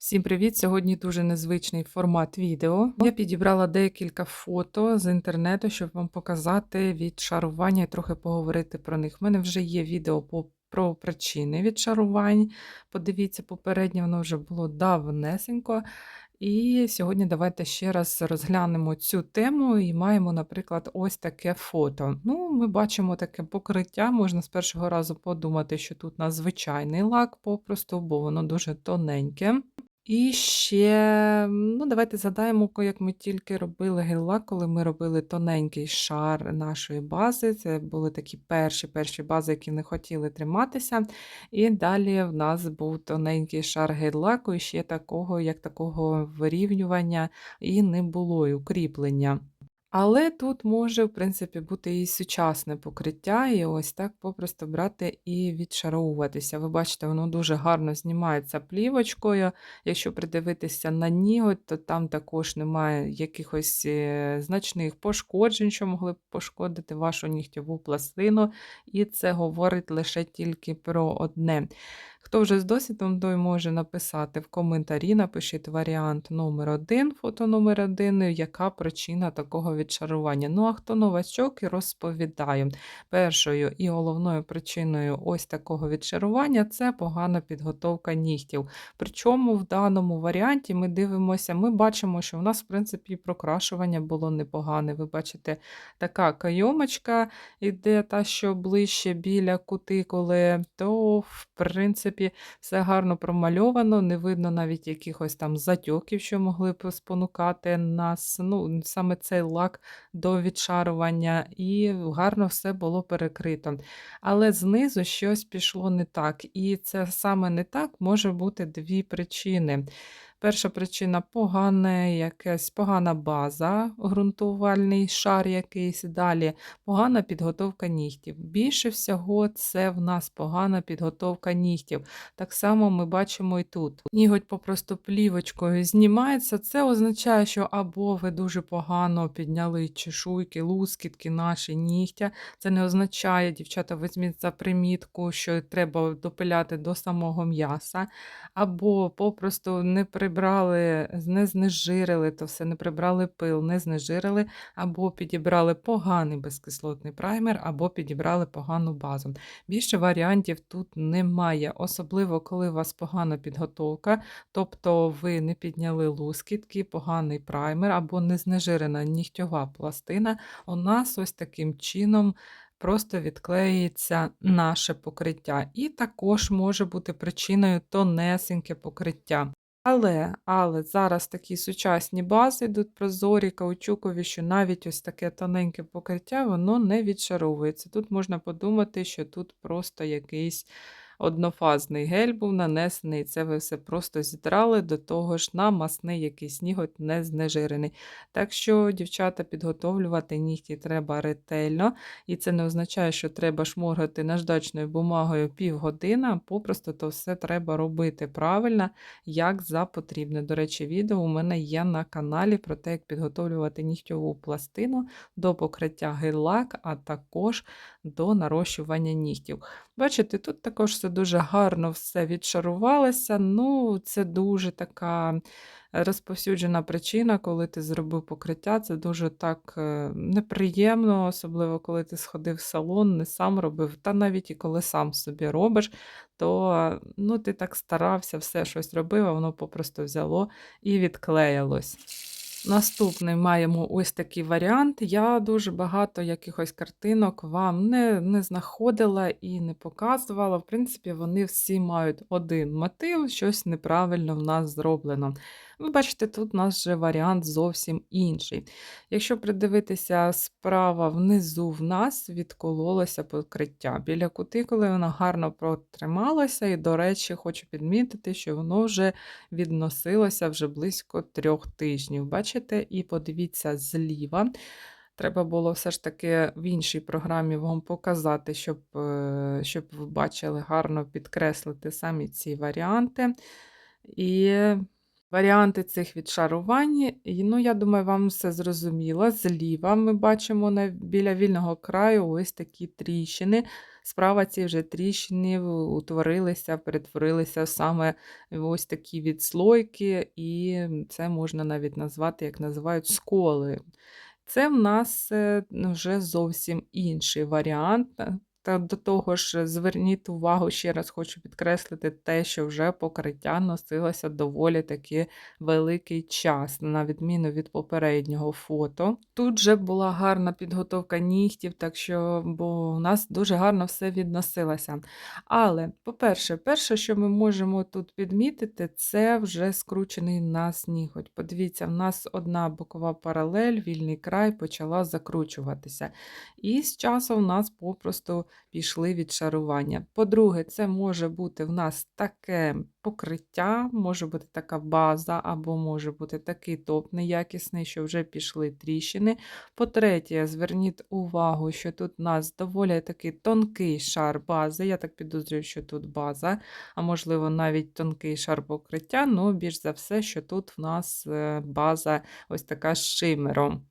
Всім привіт! Сьогодні дуже незвичний формат відео. Я підібрала декілька фото з інтернету, щоб вам показати відшарування і трохи поговорити про них. У мене вже є відео по, про причини відшарувань. Подивіться, попереднє воно вже було давнесенько. І сьогодні давайте ще раз розглянемо цю тему і маємо, наприклад, ось таке фото. Ну, Ми бачимо таке покриття. Можна з першого разу подумати, що тут на звичайний лак попросту, бо воно дуже тоненьке. І ще, ну, давайте згадаємо, як ми тільки робили гель-лак, коли ми робили тоненький шар нашої бази. Це були такі перші перші бази, які не хотіли триматися. І далі в нас був тоненький шар гель-лаку, і ще такого, як такого вирівнювання, і не було і укріплення. Але тут може, в принципі, бути і сучасне покриття, і ось так попросту брати і відшаровуватися. Ви бачите, воно дуже гарно знімається плівочкою. Якщо придивитися на ніготь, то там також немає якихось е, значних пошкоджень, що могли б пошкодити вашу нігтєву пластину. І це говорить лише тільки про одне. Хто вже з досвідом, той може написати в коментарі, напишіть варіант номер 1 фото номер 1 яка причина такого відшарування. Ну, а хто новачок і розповідаю. Першою і головною причиною ось такого відшарування це погана підготовка нігтів. Причому в даному варіанті ми дивимося, ми бачимо, що у нас, в принципі, прокрашування було непогане. Ви бачите, така кайомочка іде та, що ближче біля кутикули, то, в принципі, все гарно промальовано, не видно навіть якихось там затьоків, що могли б спонукати нас. Ну, саме цей лак до відшарування, і гарно все було перекрито. Але знизу щось пішло не так. І це саме не так може бути дві причини. Перша причина погана якась погана база, ґрунтувальний шар якийсь. Далі погана підготовка нігтів. Більше всього, це в нас погана підготовка нігтів. Так само ми бачимо і тут. Ніготь попросту плівочкою знімається. Це означає, що або ви дуже погано підняли чешуйки, лускітки наші нігтя. Це не означає, дівчата, візьміть за примітку, що треба допиляти до самого м'яса, або попросту не прибрали, не знежирили то все, не прибрали пил, не знежирили, або підібрали поганий безкислотний праймер, або підібрали погану базу. Більше варіантів тут немає, особливо коли у вас погана підготовка, тобто ви не підняли лускітки, поганий праймер або не знежирена нігтьова пластина. У нас ось таким чином просто відклеїться наше покриття. І також може бути причиною тонесеньке покриття. Але, але зараз такі сучасні бази йдуть прозорі, каучукові, що навіть ось таке тоненьке покриття, воно не відшаровується. Тут можна подумати, що тут просто якийсь однофазний гель був нанесений, це ви все просто зідрали, до того ж на масний якийсь ніготь не знежирений. Так що, дівчата, підготовлювати нігті треба ретельно, і це не означає, що треба шморгати наждачною бумагою півгодини, а попросту то все треба робити правильно, як за потрібне. До речі, відео у мене є на каналі про те, як підготовлювати нігтьову пластину до покриття гель-лак, а також до нарощування нігтів. Бачите, тут також все дуже гарно все відшарувалося. Ну, це дуже така розповсюджена причина, коли ти зробив покриття. Це дуже так е, неприємно, особливо коли ти сходив в салон, не сам робив, та навіть і коли сам собі робиш, то ну, ти так старався, все щось робив, а воно попросту взяло і відклеїлось. Наступний маємо ось такий варіант. Я дуже багато якихось картинок вам не, не знаходила і не показувала. В принципі, вони всі мають один мотив, щось неправильно в нас зроблено. Ви бачите, тут у нас вже варіант зовсім інший. Якщо придивитися справа внизу в нас відкололося покриття. Біля кутикули воно гарно протрималося, і, до речі, хочу підмітити, що воно вже відносилося вже близько трьох тижнів. Бачите, і подивіться зліва. Треба було все ж таки в іншій програмі вам показати, щоб, е, щоб ви бачили гарно підкреслити самі ці варіанти. І Варіанти цих відшарувань, ну, я думаю, вам все зрозуміло. Зліва ми бачимо біля вільного краю ось такі тріщини. Справа ці вже тріщини утворилися, перетворилися саме ось такі відслойки, і це можна навіть назвати, як називають сколи. Це в нас е, вже зовсім інший варіант. Та до того ж, зверніть увагу, ще раз хочу підкреслити те, що вже покриття носилося доволі таки великий час, на відміну від попереднього фото. Тут вже була гарна підготовка нігтів, так що бо у нас дуже гарно все відносилося. Але, по-перше, перше, що ми можемо тут відмітити, це вже скручений нас ніготь. Подивіться, в нас одна бокова паралель, вільний край почала закручуватися. І з часом в нас попросту пішли відшарування. По-друге, це може бути в нас таке покриття, може бути така база, або може бути такий топ неякісний, що вже пішли тріщини. По-третє, зверніть увагу, що тут у нас доволі такий тонкий шар бази. Я так підозрюю, що тут база, а можливо, навіть тонкий шар покриття, ну більш за все, що тут в нас е, база ось така з шимером.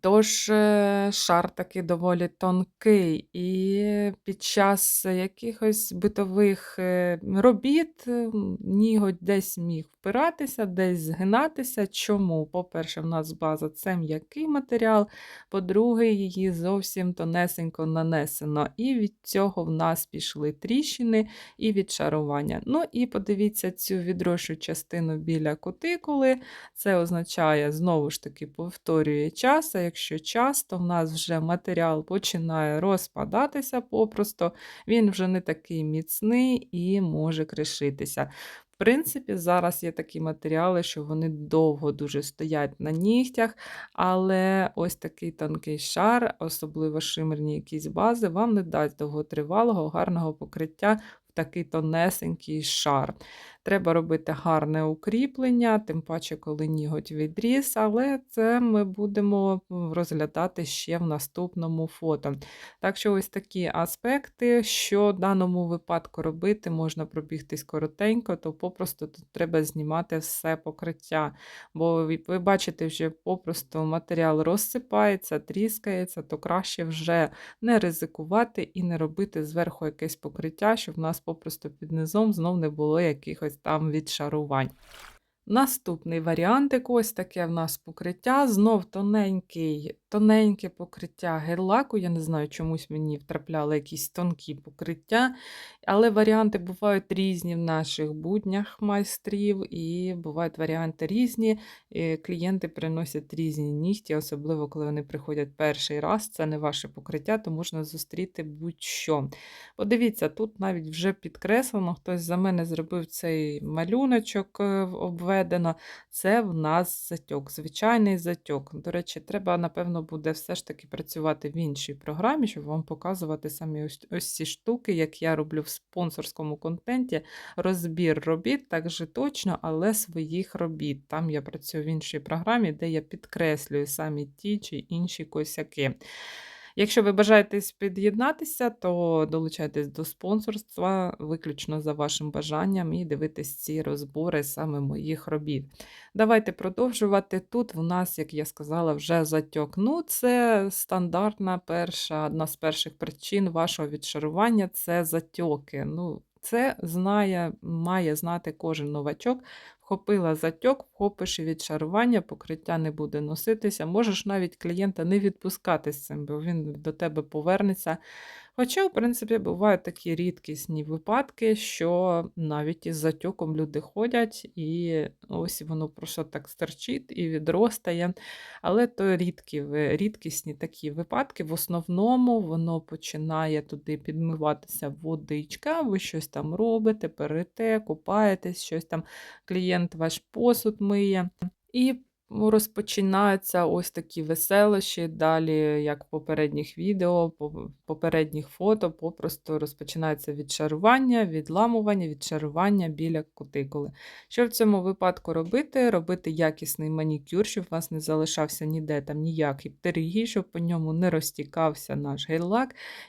Тож е, шар такий доволі тонкий, і під час якихось битових е, робіт м, ніготь десь міг впиратися, десь згинатися. Чому? По-перше, в нас база це м'який матеріал, по-друге, її зовсім тонесенько нанесено. І від цього в нас пішли тріщини і відшарування. Ну і подивіться цю відрошу частину біля кутикули. Це означає, знову ж таки, повторює час. А якщо час, то в нас вже матеріал починає розпадатися попросту, він вже не такий міцний і може кришитися. В принципі, зараз є такі матеріали, що вони довго дуже стоять на нігтях, але ось такий тонкий шар, особливо шимерні якісь бази, вам не дасть довготривалого, гарного покриття такий тонесенький шар. Треба робити гарне укріплення, тим паче, коли ніготь відріс, але це ми будемо розглядати ще в наступному фото. Так що ось такі аспекти, що в даному випадку робити, можна пробігтись коротенько, то попросту тут треба знімати все покриття. Бо ви бачите, вже попросту матеріал розсипається, тріскається, то краще вже не ризикувати і не робити зверху якесь покриття, щоб в нас попросту під низом знов не було якихось там відшарувань. Наступний варіантик, ось таке в нас покриття. Знов тоненький, тоненьке покриття гель-лаку. Я не знаю, чомусь мені втрапляли якісь тонкі покриття. Але варіанти бувають різні в наших буднях майстрів, і бувають варіанти різні. Клієнти приносять різні нігті, особливо коли вони приходять перший раз. Це не ваше покриття, то можна зустріти будь-що. Подивіться, тут навіть вже підкреслено, хтось за мене зробив цей малюночок е, обведено. Це в нас затьок, звичайний затьок. До речі, треба, напевно, буде все ж таки працювати в іншій програмі, щоб вам показувати самі ось, ось ці штуки, як я роблю в спонсорському контенті. Розбір робіт, так же точно, але своїх робіт. Там я працюю в іншій програмі, де я підкреслюю самі ті чи інші косяки. Якщо ви бажаєте під'єднатися, то долучайтесь до спонсорства виключно за вашим бажанням і дивитись ці розбори саме моїх робіт. Давайте продовжувати. Тут в нас, як я сказала, вже затьок. Ну, це стандартна перша, одна з перших причин вашого відшарування це затьоки. Ну, це знає, має знати кожен новачок. Вхопила затьок, вхопиш і відшарування, покриття не буде носитися. Можеш навіть клієнта не відпускати з цим, бо він до тебе повернеться. Хоча, в принципі, бувають такі рідкісні випадки, що навіть із затьоком люди ходять, і ось воно просто так стерчить і відростає. Але то рідкі, рідкісні такі випадки. В основному воно починає туди підмиватися водичка, ви щось там робите, перете, купаєтесь, щось там клієнт ваш посуд миє. І розпочинаються ось такі веселощі. Далі, як в попередніх відео, попередніх фото, попросту розпочинається відшарування, відламування, відшарування біля кутикули. Що в цьому випадку робити? Робити якісний манікюр, щоб у вас не залишався ніде там ніякий птерігій, щоб по ньому не розтікався наш гель-лак.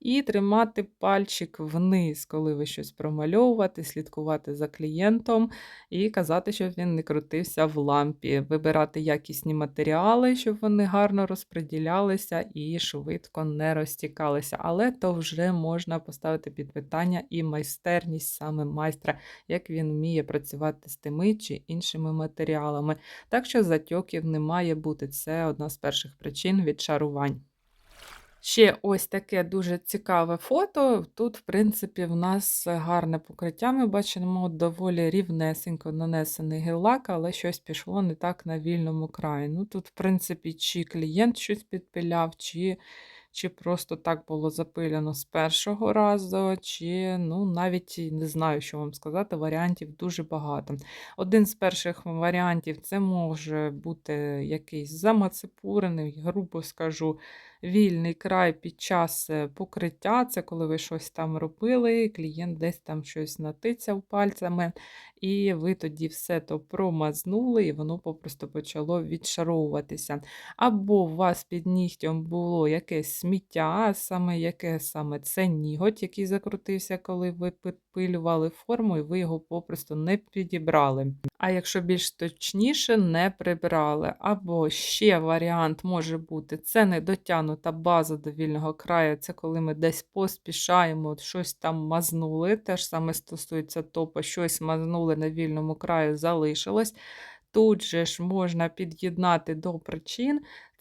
І тримати пальчик вниз, коли ви щось промальовувати, слідкувати за клієнтом і казати, щоб він не крутився в лампі. Вибирати якісні матеріали, щоб вони гарно розподілялися і швидко не розтікалися. Але то вже можна поставити під питання і майстерність саме майстра, як він вміє працювати з тими чи іншими матеріалами. Так що затьоків не має бути. Це одна з перших причин відшарувань. Ще ось таке дуже цікаве фото. Тут, в принципі, в нас гарне покриття. Ми бачимо доволі рівнесенько нанесений гель-лак, але щось пішло не так на вільному краї. Ну, Тут, в принципі, чи клієнт щось підпиляв, чи чи просто так було запилено з першого разу, чи ну, навіть не знаю, що вам сказати, варіантів дуже багато. Один з перших варіантів це може бути якийсь замацепурений, грубо скажу, вільний край під час е, покриття. Це коли ви щось там робили, клієнт десь там щось натицяв пальцями, і ви тоді все то промазнули, і воно попросту почало відшаровуватися. Або у вас під нігтем було якесь сміття, саме яке саме це ніготь, який закрутився, коли ви підпилювали форму, і ви його попросту не підібрали. А якщо більш точніше, не прибрали. Або ще варіант може бути: це не дотягнута база до вільного краю, це коли ми десь поспішаємо, щось там мазнули. Теж саме стосується топа, щось мазнули на вільному краю, залишилось. Тут же ж можна під'єднати до причин,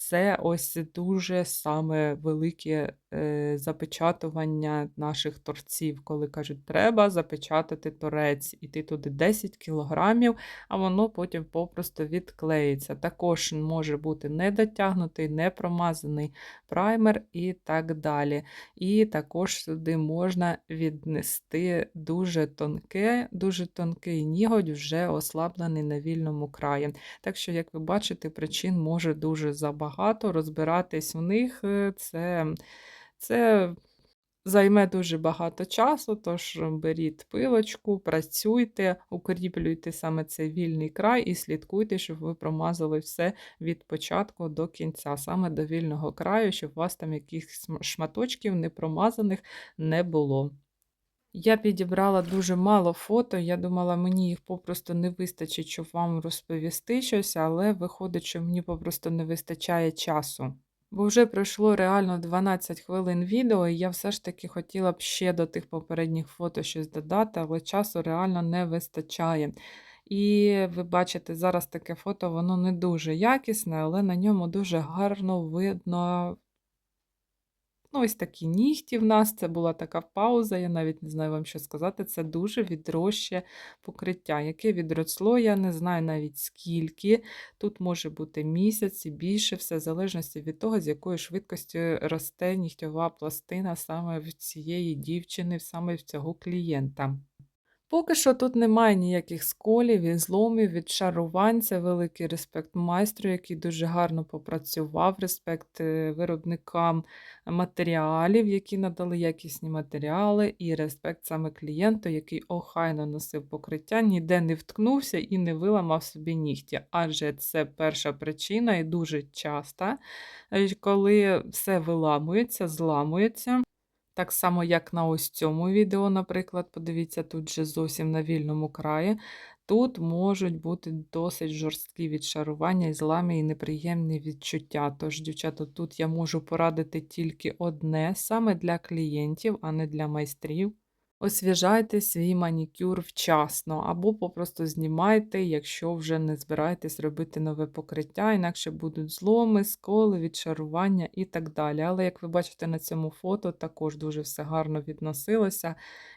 це ось дуже саме велике е, запечатування наших торців, коли кажуть, треба запечатати торець, і ти туди 10 кілограмів, а воно потім попросту відклеїться. Також може бути недотягнутий, непромазаний праймер і так далі. І також сюди можна віднести дуже тонке, дуже тонкий нігодь, вже ослаблений на вільному краї. Так що, як ви бачите, причин може дуже забагато багато, розбиратись в них е, це, це займе дуже багато часу, тож беріть пилочку, працюйте, укріплюйте саме цей вільний край і слідкуйте, щоб ви промазали все від початку до кінця, саме до вільного краю, щоб у вас там якихось шматочків непромазаних не було. Я підібрала дуже мало фото. Я думала, мені їх попросту не вистачить, щоб вам розповісти щось, але виходить, що мені попросту не вистачає часу. Бо вже пройшло реально 12 хвилин відео, і я все ж таки хотіла б ще до тих попередніх фото щось додати, але часу реально не вистачає. І ви бачите, зараз таке фото, воно не дуже якісне, але на ньому дуже гарно видно Ну, ось такі нігті в нас. Це була така пауза, я навіть не знаю вам, що сказати. Це дуже відроще покриття. Яке відросло, я не знаю навіть скільки. Тут може бути місяць і більше, все в залежності від того, з якою швидкістю росте нігтьова пластина саме в цієї дівчини, саме в цього клієнта. Поки що тут немає ніяких сколів і зломів, відшарувань. Це великий респект майстру, який дуже гарно попрацював, респект е, виробникам матеріалів, які надали якісні матеріали, і респект саме клієнту, який охайно носив покриття, ніде не вткнувся і не виламав собі нігті. Адже це перша причина і дуже часта, е, коли все виламується, зламується. Так само, як на ось цьому відео, наприклад, подивіться, тут же зовсім на вільному краї. Тут можуть бути досить жорсткі відшарування і зламі і неприємні відчуття. Тож, дівчата, тут я можу порадити тільки одне саме для клієнтів, а не для майстрів. Освіжайте свій манікюр вчасно, або попросту знімайте, якщо вже не збираєтесь робити нове покриття, інакше будуть зломи, сколи, відшарування і так далі. Але, як ви бачите на цьому фото, також дуже все гарно відносилося.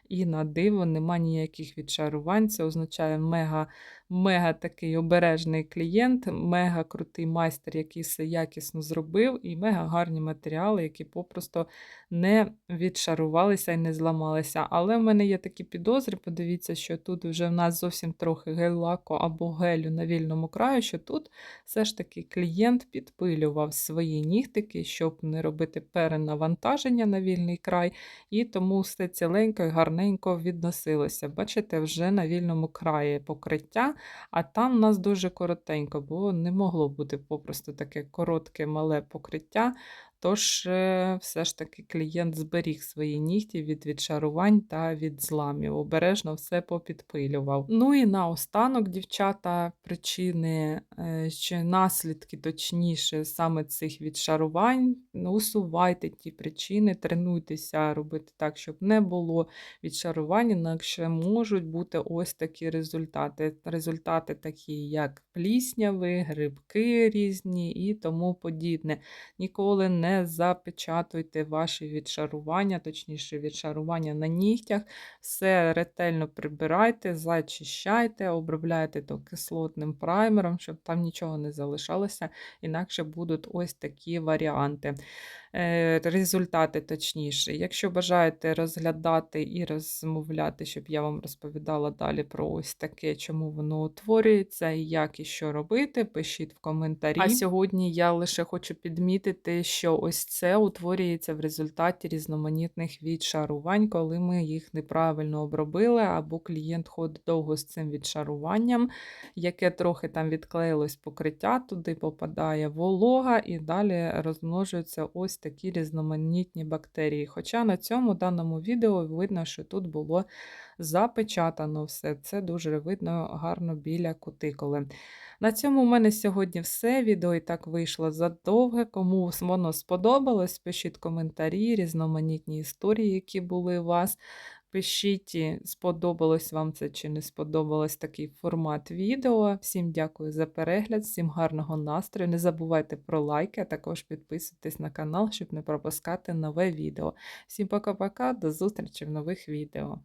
І на диво нема ніяких відшарувань. Це означає мега мега такий обережний клієнт, мега крутий майстер, який все якісно зробив, і мега гарні матеріали, які попросту не відшарувалися і не зламалися. Але в мене є такі підозри, подивіться, що тут вже в нас зовсім трохи гель-лаку або гелю на вільному краю, що тут все ж таки клієнт підпилював свої нігтики, щоб не робити перенавантаження на вільний край, і тому все ціленько і гарненько відносилося. Бачите, вже на вільному краї покриття, а там у нас дуже коротенько, бо не могло бути попросту таке коротке мале покриття. Тож, е, все ж таки клієнт зберіг свої нігті від відшарувань та від зламів. Обережно все попідпилював. Ну і наостанок, дівчата, причини е, чи наслідки, точніше, саме цих відшарувань. Усувайте ті причини, тренуйтеся робити так, щоб не було відшарувань, інакше можуть бути ось такі результати. Результати такі, як плісняви, грибки різні і тому подібне. Ніколи не запечатуйте ваші відшарування, точніше, відшарування на нігтях. Все ретельно прибирайте, зачищайте, обробляйте то кислотним праймером, щоб там нічого не залишалося, інакше будуть ось такі варіанти. Е, Результати точніше. Якщо бажаєте розглядати і розмовляти, щоб я вам розповідала далі про ось таке, чому воно утворюється, і як і що робити, пишіть в коментарі. А сьогодні я лише хочу підмітити, що ось це утворюється в результаті різноманітних відшарувань, коли ми їх неправильно обробили, або клієнт ходить довго з цим відшаруванням, яке трохи там відклеїлось покриття, туди попадає волога і далі розмножуються ось різноманітні бактерії. Хоча на цьому даному відео видно, що тут було запечатано все. Це дуже видно гарно біля кутикули. На цьому у мене сьогодні все. Відео і так вийшло задовге. Кому воно сподобалось, пишіть коментарі, різноманітні історії, які були у вас. Пишіть, сподобалось вам це чи не сподобалось такий формат відео. Всім дякую за перегляд, всім гарного настрою. Не забувайте про лайки, а також підписуйтесь на канал, щоб не пропускати нове відео. Всім пока-пока, до зустрічі в нових відео.